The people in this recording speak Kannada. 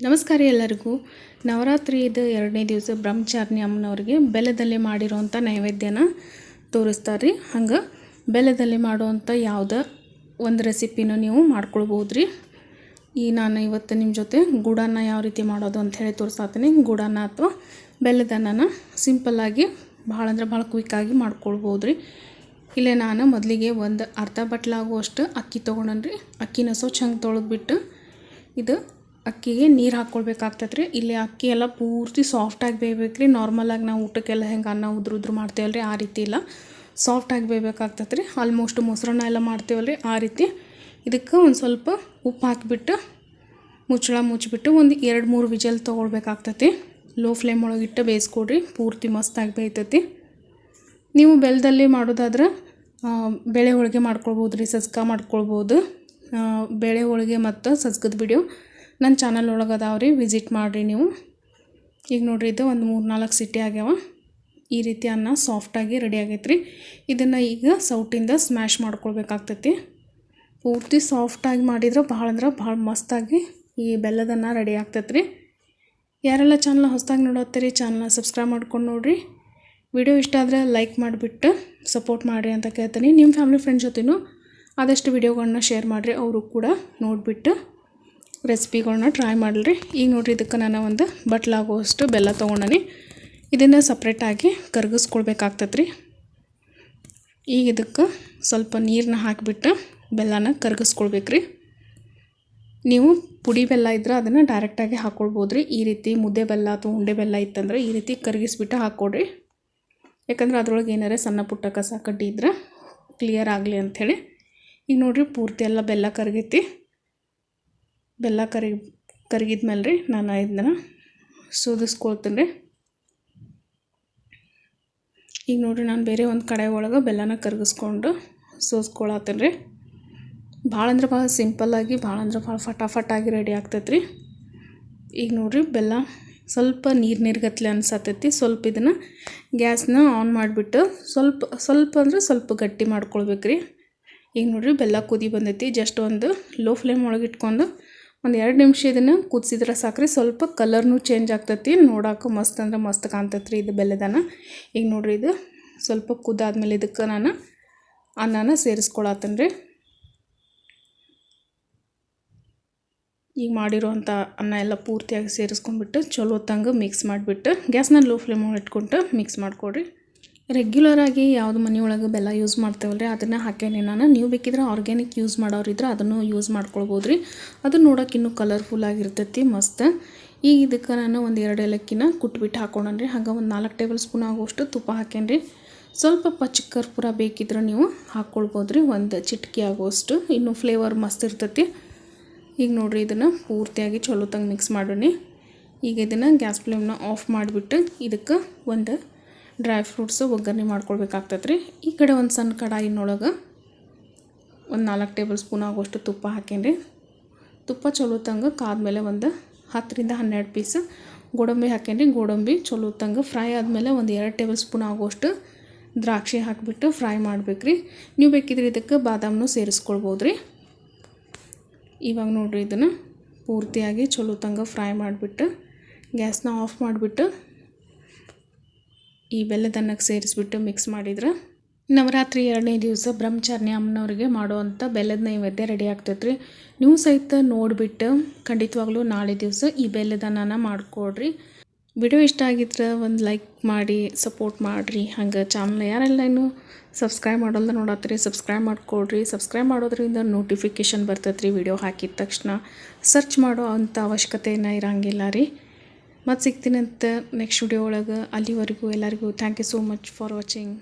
ನಮಸ್ಕಾರ ಎಲ್ಲರಿಗೂ. ನವರಾತ್ರಿ ಇದು ಎರಡನೇ ದಿವಸ ಬ್ರಹ್ಮಚಾರಿಣಿ ಅಮ್ಮನವ್ರಿಗೆ ಬೆಲ್ಲದಲ್ಲಿ ಮಾಡಿರೋವಂಥ ನೈವೇದ್ಯನ ತೋರಿಸ್ತಾರೆ ರೀ ಹಂಗೆ ಬೆಲ್ಲದಲ್ಲಿ ಮಾಡುವಂಥ ಯಾವುದೇ ಒಂದು ರೆಸಿಪಿನೂ ನೀವು ಮಾಡ್ಕೊಳ್ಬೋದು ರೀ ಈ ನಾನು ಇವತ್ತು ನಿಮ್ಮ ಜೊತೆ ಗೂಡನ್ನ ಯಾವ ರೀತಿ ಮಾಡೋದು ಅಂತ ಹೇಳಿ ತೋರಿಸ್ತೀನಿ. ಗೂಡನ್ನ ಅಥವಾ ಬೆಲ್ಲದನ್ನ ಸಿಂಪಲ್ಲಾಗಿ ಭಾಳ ಅಂದ್ರೆ ಭಾಳ ಕ್ವಿಕ್ಕಾಗಿ ಮಾಡ್ಕೊಳ್ಬೋದು ರೀ ಇಲ್ಲೇ ನಾನು ಮೊದಲಿಗೆ ಒಂದು ಅರ್ಧ ಬಟ್ಲಾಗುವಷ್ಟು ಅಕ್ಕಿ ತೊಗೊಂಡ್ರಿ ಅಕ್ಕಿನ ಸ್ವಚ್ಛ ಹಂಗೆ ತೊಳೆದ್ಬಿಟ್ಟು ಇದು ಅಕ್ಕಿಗೆ ನೀರು ಹಾಕ್ಕೊಳ್ಬೇಕಾಗ್ತದೆ ರೀ ಇಲ್ಲಿ ಅಕ್ಕಿ ಎಲ್ಲ ಪೂರ್ತಿ ಸಾಫ್ಟಾಗಿ ಬೇಯ್ಬೇಕು ರೀ ನಾರ್ಮಲಾಗಿ ನಾವು ಊಟಕ್ಕೆಲ್ಲ ಹೆಂಗೆ ಅನ್ನ ಉದ್ರು ಉದ್ರು ಮಾಡ್ತೇವಲ್ಲ ರೀ ಆ ರೀತಿ ಇಲ್ಲ. ಸಾಫ್ಟಾಗಿ ಬೇಯ್ಬೇಕಾಗ್ತದೆ ರೀ ಆಲ್ಮೋಸ್ಟ್ ಮೊಸರನ್ನ ಎಲ್ಲ ಮಾಡ್ತೇವಲ್ಲ ರೀ ಆ ರೀತಿ. ಇದಕ್ಕೆ ಒಂದು ಸ್ವಲ್ಪ ಉಪ್ಪು ಹಾಕಿಬಿಟ್ಟು, ಮುಚ್ಚಳ ಮುಚ್ಚಿಬಿಟ್ಟು ಒಂದು ಎರಡು ಮೂರು ವಿಜಲ್ ತೊಗೊಳ್ಬೇಕಾಗ್ತತಿ. ಲೋ ಫ್ಲೇಮ್ ಒಳಗಿಟ್ಟು ಬೇಯಿಸ್ಕೊಡ್ರಿ, ಪೂರ್ತಿ ಮಸ್ತಾಗಿ ಬೇಯ್ತೈತಿ. ನೀವು ಬೆಲ್ಲದಲ್ಲಿ ಮಾಡೋದಾದ್ರೆ ಬೇಳೆ ಹೋಳಿಗೆ ಮಾಡ್ಕೊಳ್ಬೋದು ರೀ ಸಜ್ಕ ಮಾಡ್ಕೊಳ್ಬೋದು ಬೇಳೆ ಹೋಳಿಗೆ ಮತ್ತು ಸಜ್ಕದ ವಿಡಿಯೋ ನನ್ನ ಚಾನಲ್ ಒಳಗೆ ರೀ ವಿಸಿಟ್ ಮಾಡಿರಿ ನೀವು. ಈಗ ನೋಡ್ರಿ, ಇದು ಒಂದು ಮೂರು ನಾಲ್ಕು ಸಿಟಿ ಆಗ್ಯಾವ. ಈ ರೀತಿ ಅನ್ನ ಸಾಫ್ಟಾಗಿ ರೆಡಿ ಆಗೈತೆ ರೀ ಇದನ್ನು ಈಗ ಸೌಟಿಂದ ಸ್ಮ್ಯಾಶ್ ಮಾಡ್ಕೊಳ್ಬೇಕಾಗ್ತೈತಿ. ಪೂರ್ತಿ ಸಾಫ್ಟಾಗಿ ಮಾಡಿದ್ರೆ ಭಾಳ ಅಂದ್ರೆ ಭಾಳ ಮಸ್ತಾಗಿ ಈ ಬೆಲ್ಲದನ್ನ ರೆಡಿ ಆಗ್ತೈತೆ ರೀ ಯಾರೆಲ್ಲ ಚಾನಲ್ ಹೊಸದಾಗಿ ನೋಡತ್ತೀರಿ ಚಾನಲ್ನ ಸಬ್ಸ್ಕ್ರೈಬ್ ಮಾಡ್ಕೊಂಡು ನೋಡಿರಿ. ವಿಡಿಯೋ ಇಷ್ಟ ಆದರೆ ಲೈಕ್ ಮಾಡಿಬಿಟ್ಟು ಸಪೋರ್ಟ್ ಮಾಡಿರಿ ಅಂತ ಕೇಳ್ತೀನಿ. ನಿಮ್ಮ ಫ್ಯಾಮಿಲಿ ಫ್ರೆಂಡ್ಸ್ ಜೊತೆನೂ ಆದಷ್ಟು ವಿಡಿಯೋಗಳನ್ನ ಶೇರ್ ಮಾಡಿರಿ, ಅವರು ಕೂಡ ನೋಡಿಬಿಟ್ಟು ರೆಸಿಪಿಗಳನ್ನ ಟ್ರೈ ಮಾಡಲ್ರಿ ಈಗ ನೋಡಿರಿ ಇದಕ್ಕೆ ನಾನು ಒಂದು ಬಟ್ಲಾಗುವಷ್ಟು ಬೆಲ್ಲ ತೊಗೊಂಡನಿ. ಇದನ್ನು ಸಪ್ರೇಟಾಗಿ ಕರ್ಗಿಸ್ಕೊಳ್ಬೇಕಾಗ್ತದ್ರಿ ಈಗ ಇದಕ್ಕೆ ಸ್ವಲ್ಪ ನೀರನ್ನ ಹಾಕಿಬಿಟ್ಟು ಬೆಲ್ಲನ ಕರಗಿಸ್ಕೊಳ್ಬೇಕು ರೀ ನೀವು ಪುಡಿ ಬೆಲ್ಲ ಇದ್ರೆ ಅದನ್ನು ಡೈರೆಕ್ಟಾಗಿ ಹಾಕ್ಕೊಳ್ಬೋದು ರೀ ಈ ರೀತಿ ಮುದ್ದೆ ಬೆಲ್ಲ ಅಥವಾ ಉಂಡೆ ಬೆಲ್ಲ ಇತ್ತಂದ್ರೆ ಈ ರೀತಿ ಕರಗಿಸ್ಬಿಟ್ಟು ಹಾಕ್ಕೊಡ್ರಿ ಯಾಕಂದ್ರೆ ಅದ್ರೊಳಗೆ ಏನಾರೇ ಸಣ್ಣ ಪುಟ್ಟ ಕಸ ಕಡ್ಡಿ ಇದ್ರೆ ಕ್ಲಿಯರ್ ಆಗಲಿ ಅಂಥೇಳಿ. ಈಗ ನೋಡಿರಿ ಪೂರ್ತಿ ಎಲ್ಲ ಬೆಲ್ಲ ಕರಗೈತಿ. ಬೆಲ್ಲ ಕರಗಿ ಕರಗಿದ್ಮೇಲೆ ರೀ ನಾನು ಇದನ್ನ ಸೋದಿಸ್ಕೊಳ್ತೀನಿ ರೀ ಈಗ ನೋಡಿರಿ ನಾನು ಬೇರೆ ಒಂದು ಕಡೆ ಒಳಗೆ ಬೆಲ್ಲನ ಕರಗಿಸ್ಕೊಂಡು ಸೋಸ್ಕೊಳತ್ತೀನಿ ರೀ ಭಾಳ ಅಂದ್ರೆ ಭಾಳ ಸಿಂಪಲ್ಲಾಗಿ ಭಾಳ ಅಂದ್ರೆ ಭಾಳ ಫಟಾಫಟಾಗಿ ರೆಡಿ ಆಗ್ತೈತೆ ರೀ ಈಗ ನೋಡಿರಿ ಬೆಲ್ಲ ಸ್ವಲ್ಪ ನೀರು ನೀರ್ಗತ್ಲೆ ಅನ್ಸತ್ತೈತಿ ಸ್ವಲ್ಪ ಇದನ್ನು ಗ್ಯಾಸ್ನ ಆನ್ ಮಾಡಿಬಿಟ್ಟು ಸ್ವಲ್ಪ ಸ್ವಲ್ಪ ಅಂದ್ರೆ ಸ್ವಲ್ಪ ಗಟ್ಟಿ ಮಾಡ್ಕೊಳ್ಬೇಕು ರೀ ಈಗ ನೋಡಿರಿ ಬೆಲ್ಲ ಕುದಿ ಬಂದೈತಿ, ಜಸ್ಟ್ ಒಂದು ಲೋ ಫ್ಲೇಮ್ ಒಳಗೆ ಇಟ್ಕೊಂಡು ಒಂದು ಎರಡು ನಿಮಿಷ ಇದನ್ನು ಕುದಿಸಿದ್ರೆ ಸಾಕ್ರಿ. ಸ್ವಲ್ಪ ಕಲರ್ನು ಚೇಂಜ್ ಆಗ್ತೈತಿ. ನೋಡೋಕೆ ಮಸ್ತ್ ಅಂದ್ರೆ ಮಸ್ತ್ ಕಾಣ್ತೈತೆ ರೀ ಇದು ಬೆಲ್ಲದನ. ಈಗ ನೋಡ್ರಿ ಇದು ಸ್ವಲ್ಪ ಕುದಾದ್ಮೇಲೆ ಇದಕ್ಕೆ ನಾನು ಅನ್ನನ ಸೇರಿಸ್ಕೊಳತ್ತೇನೆ ರೀ ಈಗ ಮಾಡಿರೋವಂಥ ಅನ್ನ ಎಲ್ಲ ಪೂರ್ತಿಯಾಗಿ ಸೇರಿಸ್ಕೊಂಡ್ಬಿಟ್ಟು ಚಲೋ ತಂಗ ಮಿಕ್ಸ್ ಮಾಡಿಬಿಟ್ಟು ಗ್ಯಾಸ್ನ ಲೋ ಫ್ಲೇಮ್ ಇಟ್ಕೊಂಡು ಮಿಕ್ಸ್ ಮಾಡಿಕೊಡ್ರಿ. ರೆಗ್ಯುಲರಾಗಿ ಯಾವುದು ಮನೆಯೊಳಗೆ ಬೆಲ್ಲ ಯೂಸ್ ಮಾಡ್ತೇವಲ್ಲ ರೀ ಅದನ್ನು ಹಾಕೇನೆ ನಾನು ನೀವು ಬೇಕಿದ್ರೆ ಆರ್ಗ್ಯಾನಿಕ್ ಯೂಸ್ ಮಾಡೋರಿದ್ರೆ ಅದನ್ನು ಯೂಸ್ ಮಾಡ್ಕೊಳ್ಬೋದು ರೀ ಅದು ನೋಡೋಕೆ ಇನ್ನೂ ಕಲರ್ಫುಲ್ ಆಗಿರ್ತೈತಿ, ಮಸ್ತ್. ಈಗ ಇದಕ್ಕೆ ನಾನು ಒಂದು ಎರಡು ಏಲಕ್ಕಿನ ಕುಟ್ಬಿಟ್ಟು ಹಾಕೊಂಡ್ರಿ ಹಾಗೆ ಒಂದು ನಾಲ್ಕು ಟೇಬಲ್ ಸ್ಪೂನ್ ಆಗುವಷ್ಟು ತುಪ್ಪ ಹಾಕೇನ್ರಿ ಸ್ವಲ್ಪ ಪಚ್ಚ ಕರ್ಪೂರ ಬೇಕಿದ್ರೆ ನೀವು ಹಾಕ್ಕೊಳ್ಬೋದು ರೀ ಒಂದು ಚಿಟಕಿ ಆಗುವಷ್ಟು ಇನ್ನೂ ಫ್ಲೇವರ್ ಮಸ್ತ್ ಇರ್ತೈತಿ. ಈಗ ನೋಡಿರಿ ಇದನ್ನು ಪೂರ್ತಿಯಾಗಿ ಚಲೋತಂಗೆ ಮಿಕ್ಸ್ ಮಾಡೋಣ. ಈಗ ಇದನ್ನು ಗ್ಯಾಸ್ ಫ್ಲೇಮ್ನ ಆಫ್ ಮಾಡಿಬಿಟ್ಟು ಇದಕ್ಕೆ ಒಂದು ಡ್ರೈ ಫ್ರೂಟ್ಸು ಒಗ್ಗರಣೆ ಮಾಡ್ಕೊಳ್ಬೇಕಾಗ್ತೈತೆ ರೀ ಈ ಕಡೆ ಒಂದು ಸಣ್ಣ ಕಡಾಯಿನೊಳಗೆ ಒಂದು ನಾಲ್ಕು ಟೇಬಲ್ ಸ್ಪೂನ್ ಆಗುವಷ್ಟು ತುಪ್ಪ ಹಾಕೇನಿ ತುಪ್ಪ ಚಲೋ ತಂಗ ಕಾದ್ಮೇಲೆ ಒಂದು ಹತ್ತರಿಂದ ಹನ್ನೆರಡು ಪೀಸ್ ಗೋಡಂಬಿ ಹಾಕೇನಿ ಗೋಡಂಬಿ ಚಲೋ ತಂಗ ಫ್ರೈ ಆದಮೇಲೆ ಒಂದು ಎರಡು ಟೇಬಲ್ ಸ್ಪೂನ್ ಆಗುವಷ್ಟು ದ್ರಾಕ್ಷಿ ಹಾಕಿಬಿಟ್ಟು ಫ್ರೈ ಮಾಡ್ಬೇಕ್ರಿ. ನೀವು ಬೇಕಿದ್ರೆ ಇದಕ್ಕೆ ಬಾದಾಮನ್ನು ಸೇರಿಸ್ಕೊಳ್ಬೋದು ರೀ ಇವಾಗ ನೋಡಿರಿ ಇದನ್ನು ಪೂರ್ತಿಯಾಗಿ ಚಲೋ ತಂಗ ಫ್ರೈ ಮಾಡಿಬಿಟ್ಟು ಗ್ಯಾಸ್ನ ಆಫ್ ಮಾಡಿಬಿಟ್ಟು ಈ ಬೆಲ್ಲದನ್ನಕ್ಕೆ ಸೇರಿಸ್ಬಿಟ್ಟು ಮಿಕ್ಸ್ ಮಾಡಿದ್ರೆ ನವರಾತ್ರಿ ಎರಡನೇ ದಿವಸ ಬ್ರಹ್ಮಚಾರ್ಯ ಅಮ್ಮನವ್ರಿಗೆ ಮಾಡುವಂಥ ಬೆಲ್ಲದ ನೈವೇದ್ಯ ರೆಡಿ ಆಗ್ತೈತೆ ರೀ ನೀವು ಸಹಿತ ನೋಡಿಬಿಟ್ಟು ಖಂಡಿತವಾಗ್ಲೂ ನಾಳೆ ದಿವಸ ಈ ಬೆಲ್ಲದನ್ನ ಮಾಡಿಕೊಡ್ರಿ. ವಿಡಿಯೋ ಇಷ್ಟ ಆಗಿದ್ರೆ ಒಂದು ಲೈಕ್ ಮಾಡಿ ಸಪೋರ್ಟ್ ಮಾಡಿರಿ. ಹಂಗೆ ಚಾನಲ್ ಯಾರೆಲ್ಲ ಇನ್ನೂ ಸಬ್ಸ್ಕ್ರೈಬ್ ಮಾಡೋಲ್ಲ ನೋಡತ್ತೀರಿ ಸಬ್ಸ್ಕ್ರೈಬ್ ಮಾಡಿಕೊಡ್ರಿ. ಸಬ್ಸ್ಕ್ರೈಬ್ ಮಾಡೋದ್ರಿಂದ ನೋಟಿಫಿಕೇಷನ್ ಬರ್ತೈತ್ರಿ ವಿಡಿಯೋ ಹಾಕಿದ ತಕ್ಷಣ. ಸರ್ಚ್ ಮಾಡೋ ಅಂಥ ಅವಶ್ಯಕತೆ ಏನೂ ಇರೋಂಗಿಲ್ಲ ರೀ. ಮತ್ತು ಸಿಗ್ತೀನಂತ ನೆಕ್ಸ್ಟ್ ವಿಡಿಯೋ ಒಳಗೆ ಅಲ್ಲಿವರೆಗೂ ಎಲ್ಲರಿಗೂ thank you so much for watching